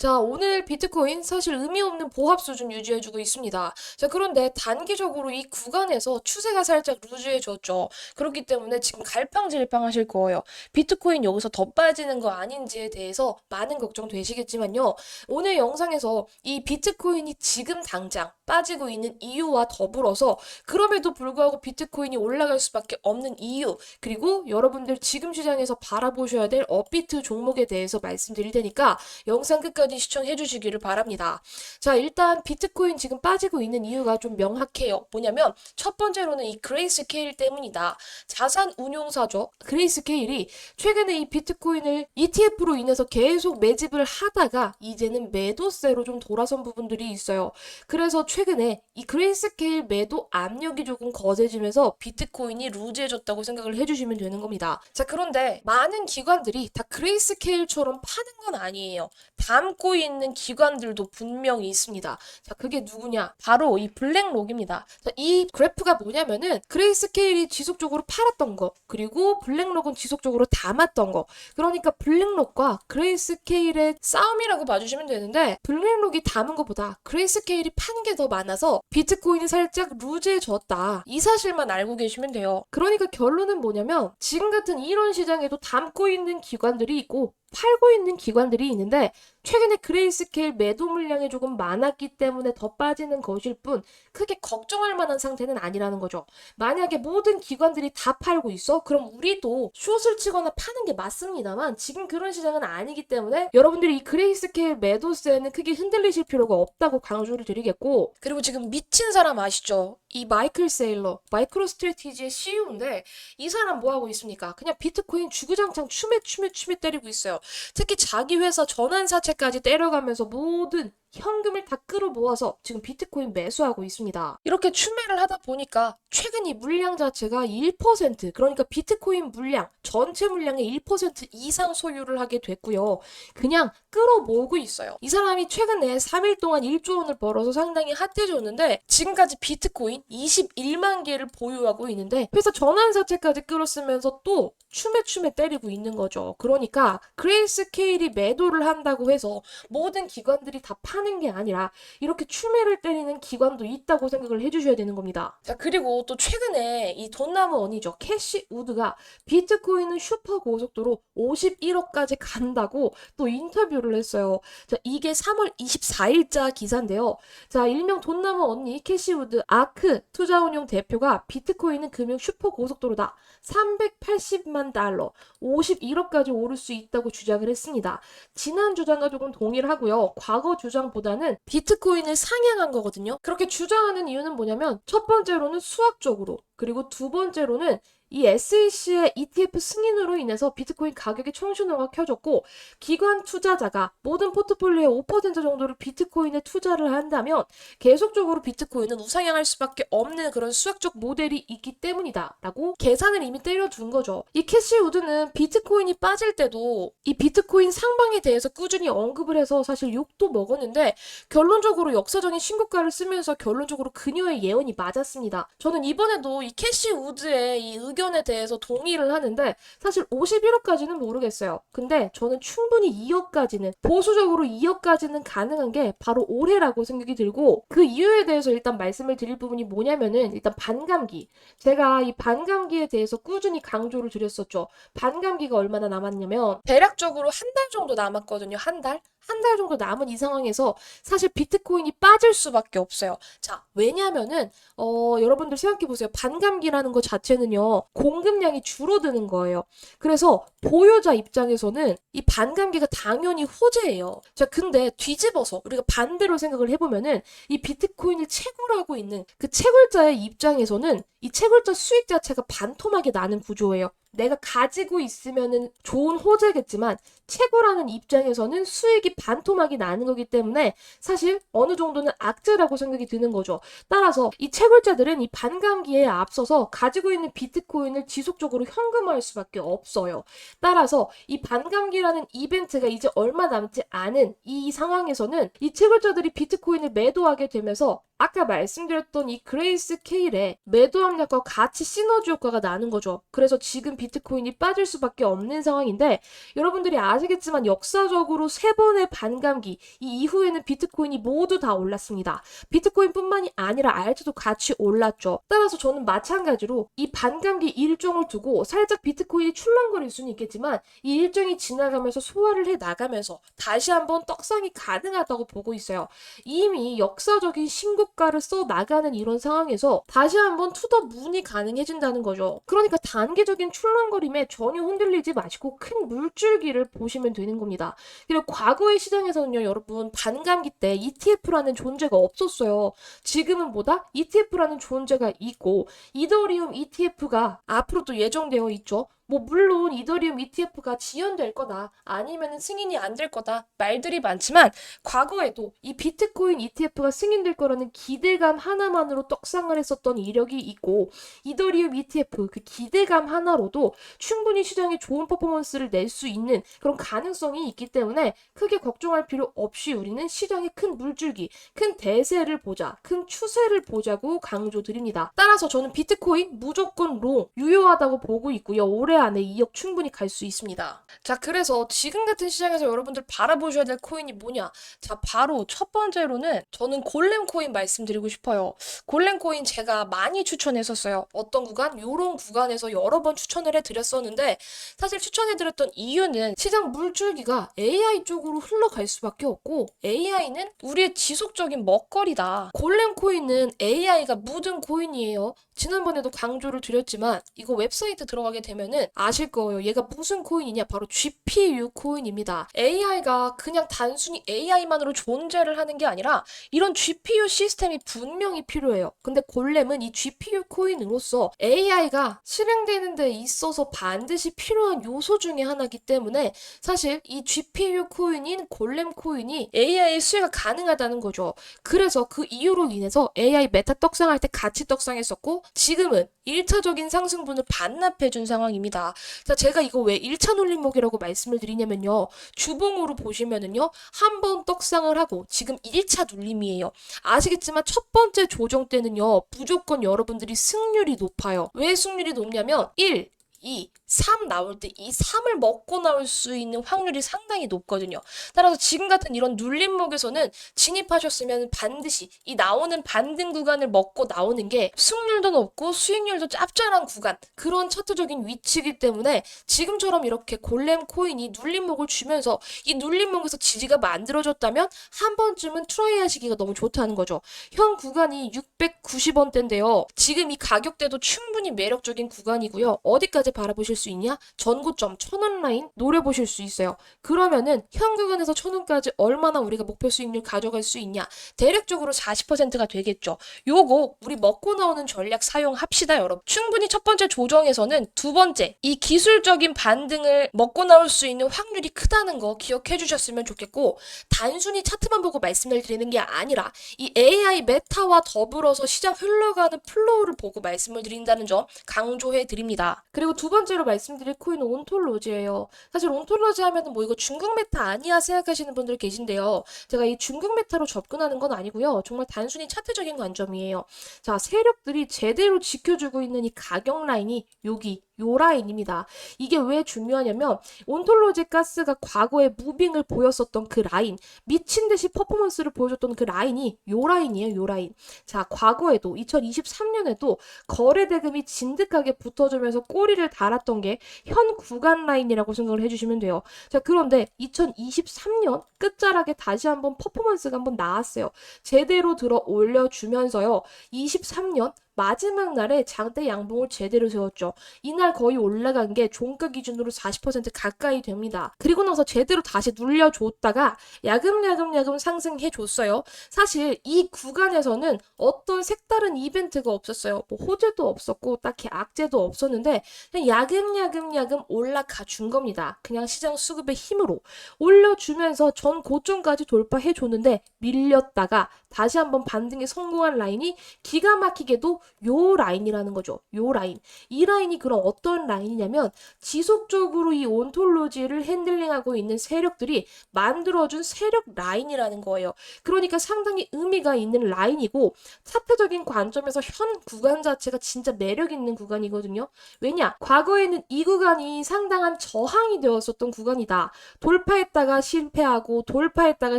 자, 오늘 비트코인 사실 의미 없는 보합 수준 유지해주고 있습니다. 자, 그런데 단기적으로 이 구간에서 추세가 살짝 루즈해졌죠. 그렇기 때문에 지금 갈팡질팡 하실 거예요. 비트코인 여기서 더 빠지는 거 아닌지에 대해서 많은 걱정 되시겠지만요. 오늘 영상에서 이 비트코인이 지금 당장 빠지고 있는 이유와 더불어서 그럼에도 불구하고 비트코인이 올라갈 수밖에 없는 이유, 그리고 여러분들 지금 시장에서 바라보셔야 될 업비트 종목에 대해서 말씀드릴 테니까 영상 끝까지 시청해 주시기를 바랍니다. 자, 일단 비트코인 지금 빠지고 있는 이유가 좀 명확해요. 뭐냐면 첫 번째로는 이 그레이스 케일 때문이다. 자산 운용사죠. 그레이스 케일이 최근에 이 비트코인을 ETF로 인해서 계속 매집을 하다가 이제는 매도세로 좀 돌아선 부분들이 있어요. 그래서 최근에 이 그레이스 케일 매도 압력이 조금 거세지면서 비트코인이 루즈해졌다고 생각을 해주시면 되는 겁니다. 자, 그런데 많은 기관들이 다 그레이스 케일처럼 파는 건 아니에요. 담고 있는 기관들도 분명히 있습니다. 자, 그게 누구냐? 바로 이 블랙록입니다. 자, 이 그래프가 뭐냐면은 그레이스 케일이 지속적으로 팔았던 거, 그리고 블랙록은 지속적으로 담았던 거. 그러니까 블랙록과 그레이스 케일의 싸움이라고 봐주시면 되는데 블랙록이 담은 것보다 그레이스 케일이 파는 게더 많아서 비트코인이 살짝 루즈해졌다. 이 사실만 알고 계시면 돼요. 그러니까 결론은 뭐냐면 지금 같은 이런 시장에도 담고 있는 기관들이 있고 팔고 있는 기관들이 있는데 최근에 그레이스케일 매도 물량이 조금 많았기 때문에 더 빠지는 것일 뿐 크게 걱정할 만한 상태는 아니라는 거죠. 만약에 모든 기관들이 다 팔고 있어? 그럼 우리도 숏을 치거나 파는 게 맞습니다만 지금 그런 시장은 아니기 때문에 여러분들이 이 그레이스케일 매도세는 크게 흔들리실 필요가 없다고 강조를 드리겠고 그리고 지금 미친 사람 아시죠? 이 마이클 세일러 마이크로 스트레티지의 CEO인데 이 사람 뭐 하고 있습니까? 그냥 비트코인 주구장창 추매 추매 추매 때리고 있어요. 특히 자기 회사 전환사채 까지 때려가면서 모든 현금을 다 끌어모아서 지금 비트코인 매수하고 있습니다. 이렇게 추매를 하다 보니까 최근 이 물량 자체가 1% 그러니까 비트코인 물량 전체 물량의 1% 이상 소유를 하게 됐고요. 그냥 끌어모으고 있어요. 이 사람이 최근에 3일 동안 1조 원을 벌어서 상당히 핫해졌는데 지금까지 비트코인 21만 개를 보유하고 있는데 회사 전환사채까지 끌었으면서 또 추매 추매 때리고 있는 거죠. 그러니까 그레이스 케일이 매도를 한다고 해서 모든 기관들이 다 파는 게 아니라 이렇게 추매를 때리는 기관도 있다고 생각을 해주셔야 되는 겁니다. 자 그리고 또 최근에 이 돈나무 원이죠. 캐시 우드가 비트코인은 슈퍼 고속도로 51억까지 간다고 또 인터뷰를 했어요. 자 이게 3월 24일자 기사인데요. 자 일명 돈나무 언니 캐시 우드 아크 투자운용 대표가 비트코인은 금융 슈퍼 고속도로다. 380만 달러, 51억까지 오를 수 있다고 주장을 했습니다. 지난 주장과 조금 동의를 하고요. 과거 주장 보다는 비트코인을 상향한 거거든요. 그렇게 주장하는 이유는 뭐냐면 첫 번째로는 수학적으로, 그리고 두 번째로는 이 SEC의 ETF 승인으로 인해서 비트코인 가격이 청신호가 켜졌고 기관 투자자가 모든 포트폴리오의 5% 정도를 비트코인에 투자를 한다면 계속적으로 비트코인은 우상향할 수밖에 없는 그런 수학적 모델이 있기 때문이다 라고 계산을 이미 때려둔 거죠. 이 캐시 우드는 비트코인이 빠질 때도 이 비트코인 상방에 대해서 꾸준히 언급을 해서 사실 욕도 먹었는데 결론적으로 역사적인 신고가를 쓰면서 결론적으로 그녀의 예언이 맞았습니다. 저는 이번에도 이 캐시 우드의 이 의견 에 대해서 동의를 하는데 사실 51억까지는 모르겠어요. 근데 저는 충분히 2억까지는 보수적으로 2억까지는 가능한 게 바로 올해라고 생각이 들고 그 이유에 대해서 일단 말씀을 드릴 부분이 뭐냐면은 일단 반감기. 제가 이 반감기에 대해서 꾸준히 강조를 드렸었죠. 반감기가 얼마나 남았냐면 대략적으로 한 달 정도 남았거든요. 한 달? 한 달 정도 남은 이 상황에서 사실 비트코인이 빠질 수밖에 없어요. 자, 왜냐면은 어, 여러분들 생각해 보세요. 반감기라는 것 자체는요. 공급량이 줄어드는 거예요. 그래서 보유자 입장에서는 이 반감기가 당연히 호재예요. 자, 근데 뒤집어서 우리가 반대로 생각을 해 보면은 이 비트코인을 채굴하고 있는 그 채굴자의 입장에서는 이 채굴자 수익 자체가 반토막이 나는 구조예요. 내가 가지고 있으면은 좋은 호재겠지만 채굴하는 입장에서는 수익이 반토막이 나는 거기 때문에 사실 어느 정도는 악재라고 생각이 드는 거죠. 따라서 이 채굴자들은 이 반감기에 앞서서 가지고 있는 비트코인을 지속적으로 현금화할 수밖에 없어요. 따라서 이 반감기라는 이벤트가 이제 얼마 남지 않은 이 상황에서는 이 채굴자들이 비트코인을 매도하게 되면서 아까 말씀드렸던 이 그레이스 케일의 매도 압력과 같이 시너지 효과가 나는 거죠. 그래서 지금 비트코인이 빠질 수밖에 없는 상황인데 여러분들이 아 시겠지만 역사적으로 세 번의 반감기 이 이후에는 비트코인이 모두 다 올랐습니다. 비트코인뿐만이 아니라 알트도 같이 올랐죠. 따라서 저는 마찬가지로 이 반감기 일정을 두고 살짝 비트코인이 출렁거릴 수는 있겠지만 이 일정이 지나가면서 소화를 해 나가면서 다시 한번 떡상이 가능하다고 보고 있어요. 이미 역사적인 신고가를 써 나가는 이런 상황에서 다시 한번 투더 문이 가능해진다는 거죠. 그러니까 단기적인 출렁거림에 전혀 흔들리지 마시고 큰 물줄기를 보시 면 되는 겁니다. 그리고 과거의 시장에서는요, 여러분 반감기 때 ETF라는 존재가 없었어요. 지금은 뭐다? ETF라는 존재가 있고 이더리움 ETF가 앞으로도 예정되어 있죠. 뭐 물론 이더리움 ETF가 지연될 거다 아니면 승인이 안 될 거다 말들이 많지만 과거에도 이 비트코인 ETF가 승인될 거라는 기대감 하나만으로 떡상을 했었던 이력이 있고 이더리움 ETF 그 기대감 하나로도 충분히 시장에 좋은 퍼포먼스를 낼 수 있는 그런 가능성이 있기 때문에 크게 걱정할 필요 없이 우리는 시장의 큰 물줄기, 큰 대세를 보자, 큰 추세를 보자고 강조드립니다. 따라서 저는 비트코인 무조건 롱 유효하다고 보고 있고요. 올해 안에 2억 충분히 갈 수 있습니다. 자, 그래서 지금 같은 시장에서 여러분들 바라보셔야 될 코인이 뭐냐? 자, 바로 첫 번째로는 저는 골렘 코인 말씀드리고 싶어요. 골렘 코인 제가 많이 추천했었어요. 어떤 구간? 요런 구간에서 여러 번 추천을 해드렸었는데 사실 추천해드렸던 이유는 시장 물줄기가 AI 쪽으로 흘러갈 수밖에 없고 AI는 우리의 지속적인 먹거리다. 골렘 코인은 AI가 묻은 코인이에요. 지난번에도 강조를 드렸지만 이거 웹사이트 들어가게 되면은 아실 거예요. 얘가 무슨 코인이냐? 바로 GPU 코인입니다. AI가 그냥 단순히 AI만으로 존재를 하는 게 아니라 이런 GPU 시스템이 분명히 필요해요. 근데 골렘은 이 GPU 코인으로서 AI가 실행되는 데 있어서 반드시 필요한 요소 중에 하나이기 때문에 사실 이 GPU 코인인 골렘 코인이 AI의 수혜가 가능하다는 거죠. 그래서 그 이유로 인해서 AI 메타 떡상할 때 같이 떡상했었고 지금은 1차적인 상승분을 반납해준 상황입니다. 자, 제가 이거 왜 1차 놀림목이라고 말씀을 드리냐면요. 주봉으로 보시면은요. 한 번 떡상을 하고 지금 1차 눌림이에요. 아시겠지만 첫 번째 조정 때는요. 무조건 여러분들이 승률이 높아요. 왜 승률이 높냐면 1, 2, 3 나올 때 이 3을 먹고 나올 수 있는 확률이 상당히 높거든요. 따라서 지금 같은 이런 눌림목에서는 진입하셨으면 반드시 이 나오는 반등 구간을 먹고 나오는 게 승률도 높고 수익률도 짭짤한 구간 그런 차트적인 위치이기 때문에 지금처럼 이렇게 골렘 코인이 눌림목을 주면서 이 눌림목에서 지지가 만들어졌다면 한 번쯤은 트라이 하시기가 너무 좋다는 거죠. 현 구간이 690원대인데요. 지금 이 가격대도 충분히 매력적인 구간이고요. 어디까지 바라보실 수 있냐? 전고점 1000원 라인 노려보실 수 있어요. 그러면은 현 구간에서 1000원까지 얼마나 우리가 목표 수익률 가져갈 수 있냐? 대략적으로 40%가 되겠죠. 요거 우리 먹고 나오는 전략 사용합시다, 여러분. 충분히 첫 번째 조정에서는 두 번째 이 기술적인 반등을 먹고 나올 수 있는 확률이 크다는 거 기억해 주셨으면 좋겠고 단순히 차트만 보고 말씀을 드리는 게 아니라 이 AI 메타와 더불어서 시장 흘러가는 플로우를 보고 말씀을 드린다는 점 강조해 드립니다. 그리고 두 번째로 말씀드릴 코인은 온톨로지예요. 사실 온톨로지 하면은 뭐 이거 중국 메타 아니야 생각하시는 분들 계신데요. 제가 이 중국 메타로 접근하는 건 아니고요. 정말 단순히 차트적인 관점이에요. 자, 세력들이 제대로 지켜주고 있는 이 가격 라인이 여기 요 라인입니다. 이게 왜 중요하냐면 온톨로지 가스가 과거에 무빙을 보였었던 그 라인, 미친 듯이 퍼포먼스를 보여줬던 그 라인이 요 라인이에요, 요 라인. 자, 과거에도 2023년에도 거래 대금이 진득하게 붙어주면서 꼬리를 달았던 게 현 구간 라인이라고 생각을 해주시면 돼요. 자, 그런데 2023년 끝자락에 다시 한번 퍼포먼스가 한번 나왔어요. 제대로 들어 올려주면서요. 23년 마지막 날에 장대 양봉을 제대로 세웠죠. 이날 거의 올라간 게 종가 기준으로 40% 가까이 됩니다. 그리고 나서 제대로 다시 눌려줬다가 야금야금야금 상승해 줬어요. 사실 이 구간에서는 어떤 색다른 이벤트가 없었어요. 뭐 호재도 없었고 딱히 악재도 없었는데 그냥 야금야금야금 올라가 준 겁니다. 그냥 시장 수급의 힘으로 올려주면서 전 고점까지 돌파해 줬는데 밀렸다가 다시 한번 반등에 성공한 라인이 기가 막히게도 요 라인이라는 거죠. 요 라인. 이 라인이 그럼 어떤 라인이냐면 지속적으로 이 온톨로지를 핸들링하고 있는 세력들이 만들어준 세력 라인이라는 거예요. 그러니까 상당히 의미가 있는 라인이고 차트적인 관점에서 현 구간 자체가 진짜 매력 있는 구간이거든요. 왜냐? 과거에는 이 구간이 상당한 저항이 되었었던 구간이다. 돌파했다가 실패하고 돌파했다가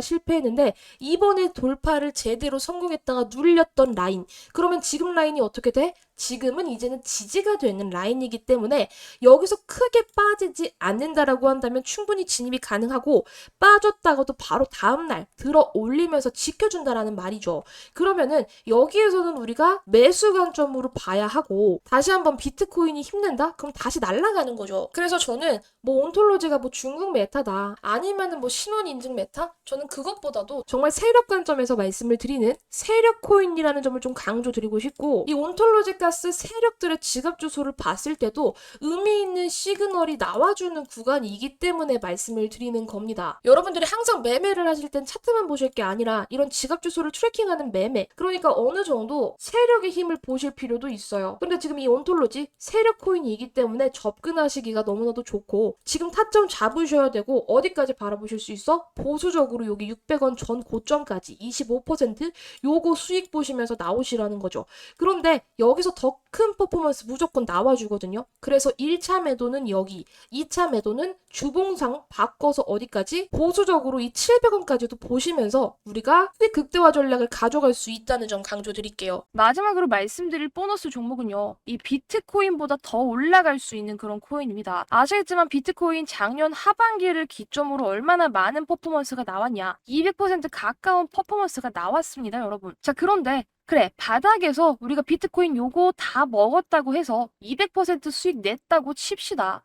실패했는데 이번에 돌파를 제대로 성공했다가 눌렸던 라인. 그러면 지금 라인이 어떻게 돼? 지금은 이제는 지지가 되는 라인이기 때문에 여기서 크게 빠지지 않는다라고 한다면 충분히 진입이 가능하고 빠졌다가도 바로 다음날 들어 올리면서 지켜준다라는 말이죠. 그러면은 여기에서는 우리가 매수 관점으로 봐야 하고 다시 한번 비트코인이 힘낸다? 그럼 다시 날아가는 거죠. 그래서 저는 뭐 온톨로지가 뭐 중국 메타다 아니면은 뭐 신원 인증 메타? 저는 그것보다도 정말 세력 관점에서 말씀을 드리는 세력 코인이라는 점을 좀 강조드리고 싶고 이 온톨로지 가스 세력들의 지갑 주소를 봤을 때도 의미 있는 시그널이 나와주는 구간이기 때문에 말씀을 드리는 겁니다. 여러분들이 항상 매매를 하실 땐 차트만 보실 게 아니라 이런 지갑 주소를 트래킹하는 매매 그러니까 어느 정도 세력의 힘을 보실 필요도 있어요. 근데 지금 이 온톨로지 세력 코인이기 때문에 접근하시기가 너무나도 좋고 지금 타점 잡으셔야 되고 어디까지 바라보실 수 있어? 보수적으로 여기 600원 전 고점까지 25% 요거 수익 보시면서 나오시라는 거죠. 그런데 여기서 더 큰 퍼포먼스 무조건 나와주거든요. 그래서 1차 매도는 여기, 2차 매도는 주봉상 바꿔서 어디까지? 보수적으로 이 700원까지도 보시면서 우리가 수익 극대화 전략을 가져갈 수 있다는 점 강조드릴게요. 마지막으로 말씀드릴 보너스 종목은요. 이 비트코인보다 더 올라갈 수 있는 그런 코인입니다. 아시겠지만 비트코인 작년 하반기를 기점으로 얼마나 많은 퍼포먼스가 나왔냐. 200% 가까운 퍼포먼스가 나왔습니다, 여러분. 자, 그런데 그래, 바닥에서 우리가 비트코인 요거 다 먹었다고 해서 200% 수익 냈다고 칩시다.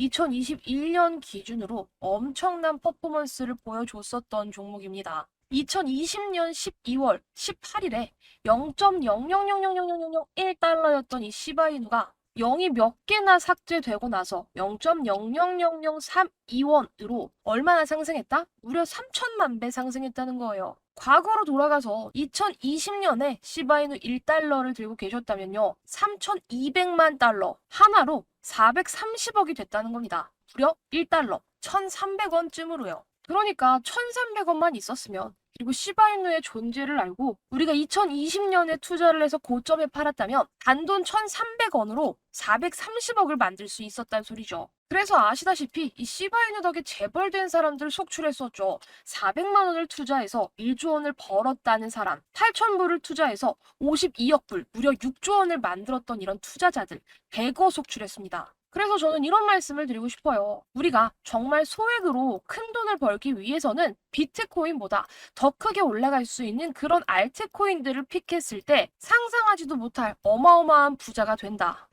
2021년 기준으로 엄청난 퍼포먼스를 보여줬었던 종목입니다. 2020년 12월 18일에 0.000000001달러였던 이 시바이누가 0이 몇 개나 삭제되고 나서 0.000032원으로 얼마나 상승했다? 무려 3천만 배 상승했다는 거예요. 과거로 돌아가서 2020년에 시바이누 1달러를 들고 계셨다면요. 3,200만 달러 하나로 430억이 됐다는 겁니다. 무려 1달러 1,300원쯤으로요. 그러니까 1,300원만 있었으면 그리고 시바이누의 존재를 알고 우리가 2020년에 투자를 해서 고점에 팔았다면 단돈 1,300원으로 430억을 만들 수 있었다는 소리죠. 그래서 아시다시피 이 시바이누 덕에 재벌된 사람들 속출했었죠. 400만 원을 투자해서 1조 원을 벌었다는 사람, 8천 불을 투자해서 52억 불, 무려 6조 원을 만들었던 이런 투자자들 100억 속출했습니다. 그래서 저는 이런 말씀을 드리고 싶어요. 우리가 정말 소액으로 큰 돈을 벌기 위해서는 비트코인보다 더 크게 올라갈 수 있는 그런 알트코인들을 픽했을 때 상상하지도 못할 어마어마한 부자가 된다.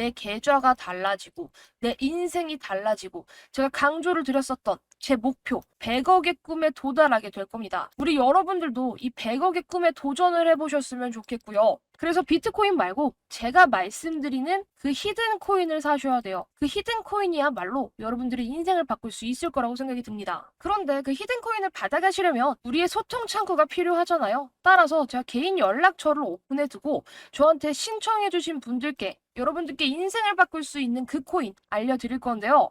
내 계좌가 달라지고 내 인생이 달라지고 제가 강조를 드렸었던 제 목표 100억의 꿈에 도달하게 될 겁니다. 우리 여러분들도 이 100억의 꿈에 도전을 해보셨으면 좋겠고요. 그래서 비트코인 말고 제가 말씀드리는 그 히든 코인을 사셔야 돼요. 그 히든 코인이야말로 여러분들의 인생을 바꿀 수 있을 거라고 생각이 듭니다. 그런데 그 히든 코인을 받아가시려면 우리의 소통 창구가 필요하잖아요. 따라서 제가 개인 연락처를 오픈해 두고 저한테 신청해 주신 분들께 여러분들께 인생을 바꿀 수 있는 그 코인 알려드릴 건데요.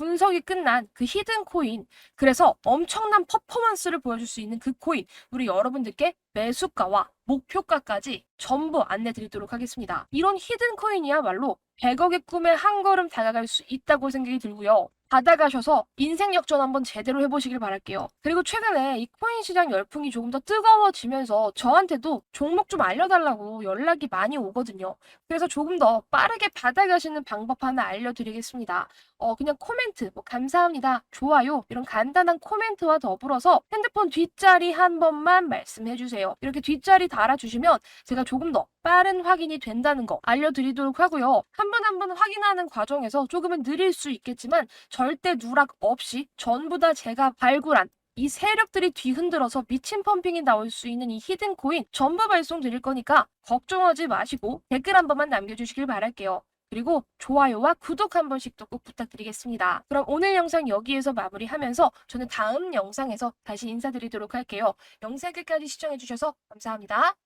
분석이 끝난 그 히든 코인 그래서 엄청난 퍼포먼스를 보여줄 수 있는 그 코인 우리 여러분들께 매수가와 목표가까지 전부 안내 드리도록 하겠습니다. 이런 히든 코인이야말로 100억의 꿈에 한 걸음 다가갈 수 있다고 생각이 들고요. 받아가셔서 인생 역전 한번 제대로 해보시길 바랄게요. 그리고 최근에 이 코인 시장 열풍이 조금 더 뜨거워지면서 저한테도 종목 좀 알려달라고 연락이 많이 오거든요. 그래서 조금 더 빠르게 받아가시는 방법 하나 알려드리겠습니다. 어, 그냥 코멘트, 뭐, 감사합니다, 좋아요, 이런 간단한 코멘트와 더불어서 핸드폰 뒷자리 한 번만 말씀해 주세요. 이렇게 뒷자리 달아주시면 제가 조금 더 빠른 확인이 된다는 거 알려드리도록 하고요. 한번한번 확인하는 과정에서 조금은 느릴 수 있겠지만 절대 누락 없이 전부 다 제가 발굴한 이 세력들이 뒤흔들어서 미친 펌핑이 나올 수 있는 이 히든 코인 전부 발송 드릴 거니까 걱정하지 마시고 댓글 한 번만 남겨주시길 바랄게요. 그리고 좋아요와 구독 한 번씩도 꼭 부탁드리겠습니다. 그럼 오늘 영상 여기에서 마무리하면서 저는 다음 영상에서 다시 인사드리도록 할게요. 영상 끝까지 시청해주셔서 감사합니다.